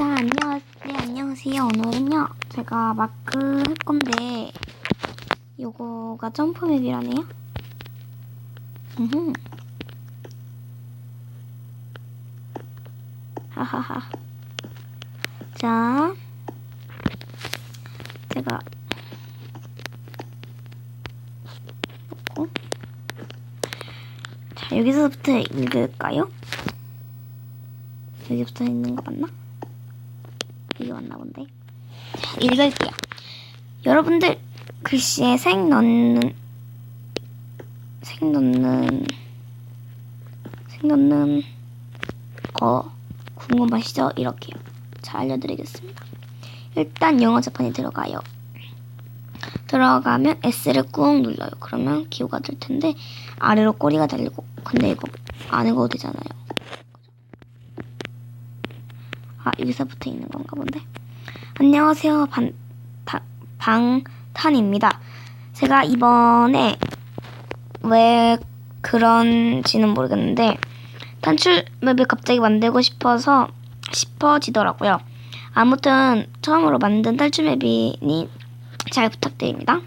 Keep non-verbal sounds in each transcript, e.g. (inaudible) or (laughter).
자, 안녕, 네, 안녕하세요. 오늘은요, 제가 마크 할 건데, 요거가 점프맵이라네요. 음흠. 하하하. 자, 제가, 놓고, 자, 여기서부터 읽을까요? 여기부터 있는 거 맞나? 이게 맞나 본데. 자, 읽을게요. 여러분들 글씨에 색 넣는 색 넣는 색 넣는 거 궁금하시죠? 이렇게요. 자 알려드리겠습니다. 일단 영어 자판이 들어가요. 들어가면 S를 꾹 눌러요. 그러면 기호가 될 텐데 아래로 꼬리가 달리고 근데 이거 안 읽어도 되잖아요. 아 여기서 붙어 있는 건가 본데. 안녕하세요 반, 다, 방탄입니다. 제가 이번에 왜 그런지는 모르겠는데 단출 맵을 갑자기 만들고 싶어서 싶어지더라고요. 아무튼 처음으로 만든 탈출 맵이니 잘 부탁드립니다.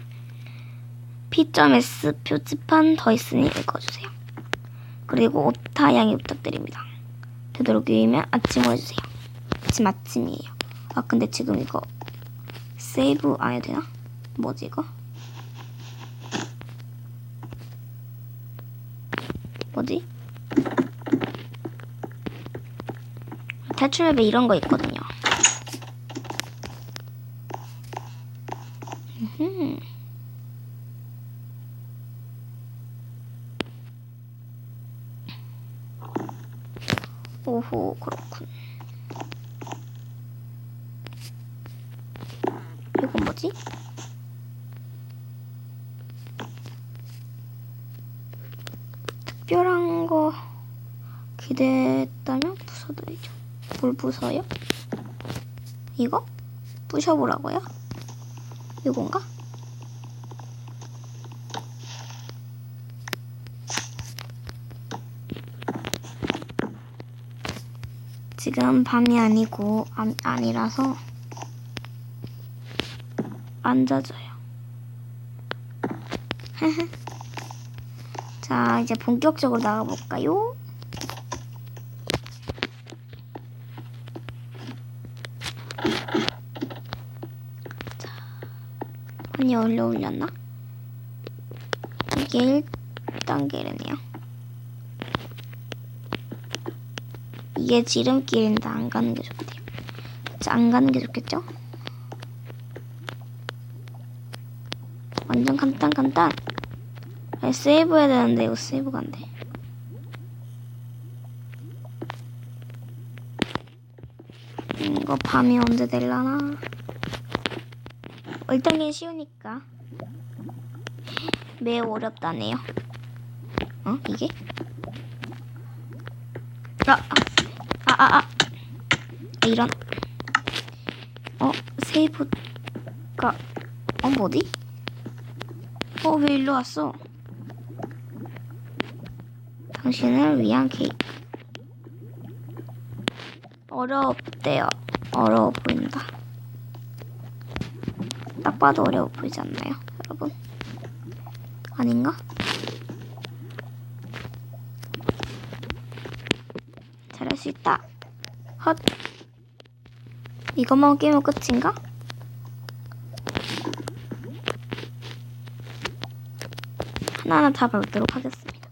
P.S 표지판 더 있으니 읽어주세요. 그리고 오타 양해 부탁드립니다. 되도록이면 아침으로 해주세요. 아침 아침이에요. 아 근데 지금 이거 세이브 안 해도 되나? 뭐지 이거? 뭐지? 탈출맵에 이런 거 있거든요. 오호 그렇군. 이건 뭐지? 특별한 거 기대했다면 부숴드리죠. 뭘 부숴요? 이거? 부셔보라고요? 이건가? 지금 밤이 아니고 안, 아니라서 앉아줘요. (laughs) 자, 이제 본격적으로 나가볼까요? 자, 많이 올려 올렸나? 이게 1단계래네요. 이게 지름길인데 안 가는 게 좋대요. 자, 안 가는 게 좋겠죠? 완전 간단 간단. 아니, 세이브 해야 되는데 이거 세이브가 안 돼. 음, 이거 밤이 언제 될라나? 그냥 쉬우니까. 매우 어렵다네요. 어? 이게? 아, 아, 아, 아, 아. 이런. 어, 세이브가, 어, 뭐지? 어, 왜 일로 왔어? 당신을 위한 케이크. 어렵대요. 어려워 보인다. 딱 봐도 어려워 보이지 않나요, 여러분? 아닌가? 잘할 수 있다. 헛. 이것만 깨면 끝인가? 하나하나 다 밟도록 하겠습니다.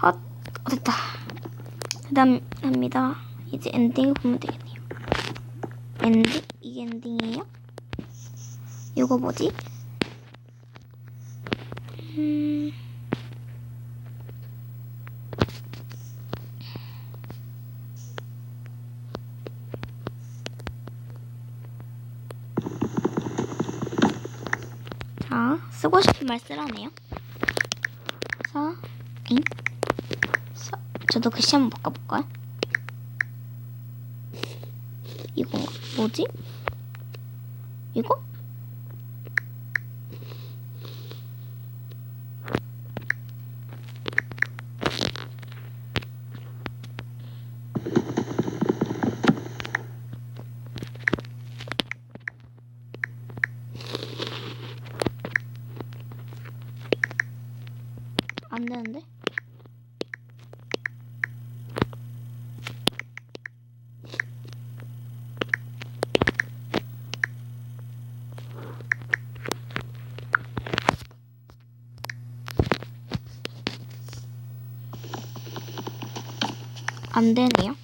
헛, 어, 됐다. 그 다음 합니다. 이제 엔딩을 보면 되겠네요. 엔딩? 이게 엔딩이에요? 이거 뭐지? 음... 자, 쓰고 싶은 말 쓰라네요. 자, 잉? 서, 저도 글씨 한번 바꿔볼까요? 이거 뭐지? 이거? 안 되는데? 안 되네요.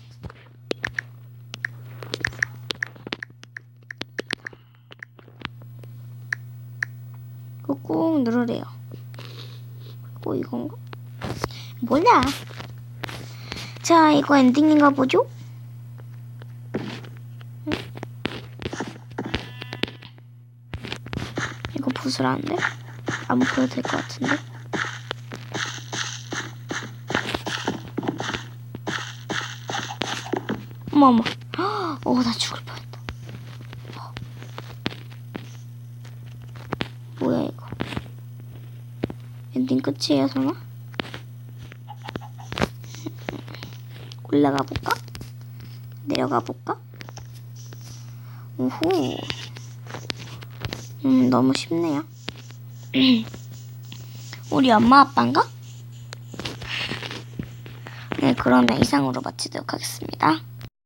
이거 꾹 누르래요. 그리고 이건가? 몰라. 자, 이거 엔딩인가 보죠? 응? 이거 부스라는데? 안 보여도 될 것 같은데? 어머, 어머. 어, 나 죽을 뻔했다. 어. 뭐야, 이거. 엔딩 끝이에요, 설마? 올라가 볼까? 내려가 볼까? 오호. 음, 너무 쉽네요. (clears throat) 우리 엄마 아빠인가? 네, 그러면 이상으로 마치도록 하겠습니다.